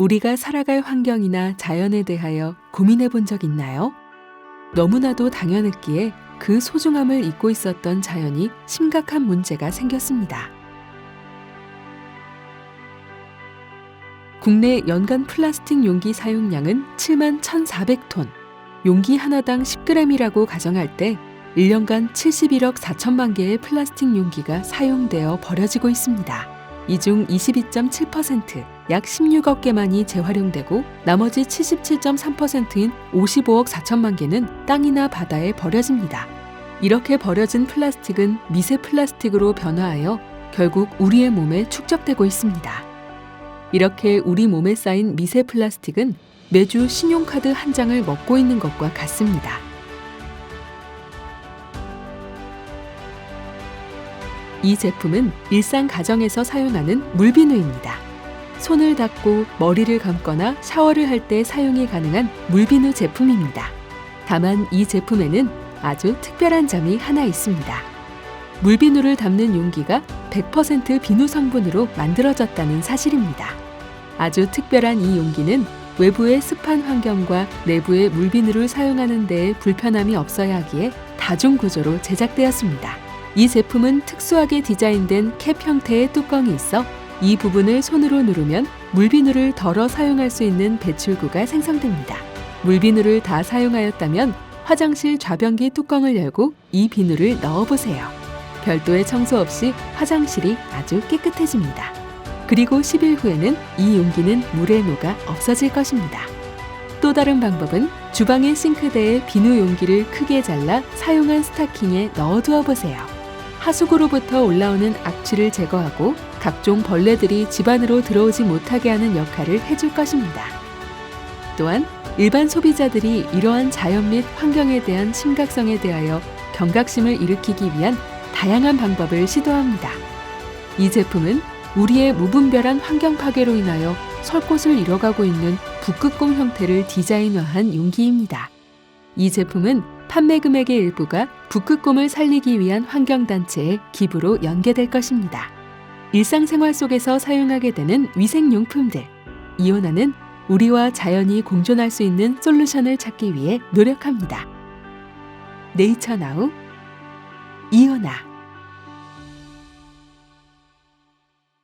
우리가 살아갈 환경이나 자연에 대하여 고민해 본 적 있나요? 너무나도 당연했기에 그 소중함을 잊고 있었던 자연이 심각한 문제가 생겼습니다. 국내 연간 플라스틱 용기 사용량은 7만 1,400톤, 용기 하나당 10g이라고 가정할 때 1년간 71억 4천만 개의 플라스틱 용기가 사용되어 버려지고 있습니다. 이 중 22.7%, 약 16억 개만이 재활용되고 나머지 77.3%인 55억 4천만 개는 땅이나 바다에 버려집니다. 이렇게 버려진 플라스틱은 미세 플라스틱으로 변화하여 결국 우리의 몸에 축적되고 있습니다. 이렇게 우리 몸에 쌓인 미세 플라스틱은 매주 신용카드 한 장을 먹고 있는 것과 같습니다. 이 제품은 일상 가정에서 사용하는 물비누입니다. 손을 닦고 머리를 감거나 샤워를 할 때 사용이 가능한 물비누 제품입니다. 다만 이 제품에는 아주 특별한 점이 하나 있습니다. 물비누를 담는 용기가 100% 비누 성분으로 만들어졌다는 사실입니다. 아주 특별한 이 용기는 외부의 습한 환경과 내부의 물비누를 사용하는 데에 불편함이 없어야 하기에 다중 구조로 제작되었습니다. 이 제품은 특수하게 디자인된 캡 형태의 뚜껑이 있어 이 부분을 손으로 누르면 물비누를 덜어 사용할 수 있는 배출구가 생성됩니다. 물비누를 다 사용하였다면 화장실 좌변기 뚜껑을 열고 이 비누를 넣어보세요. 별도의 청소 없이 화장실이 아주 깨끗해집니다. 그리고 10일 후에는 이 용기는 물에 녹아 없어질 것입니다. 또 다른 방법은 주방의 싱크대에 비누 용기를 크게 잘라 사용한 스타킹에 넣어두어 보세요. 하수구로부터 올라오는 악취를 제거하고 각종 벌레들이 집안으로 들어오지 못하게 하는 역할을 해줄 것입니다. 또한 일반 소비자들이 이러한 자연 및 환경에 대한 심각성에 대하여 경각심을 일으키기 위한 다양한 방법을 시도합니다. 이 제품은 우리의 무분별한 환경 파괴로 인하여 설 곳을 잃어가고 있는 북극곰 형태를 디자인화한 용기입니다. 이 제품은 판매 금액의 일부가 북극곰을 살리기 위한 환경단체의 기부로 연계될 것입니다. 일상생활 속에서 사용하게 되는 위생용품들. 이온화는 우리와 자연이 공존할 수 있는 솔루션을 찾기 위해 노력합니다. 네이처나우 이온화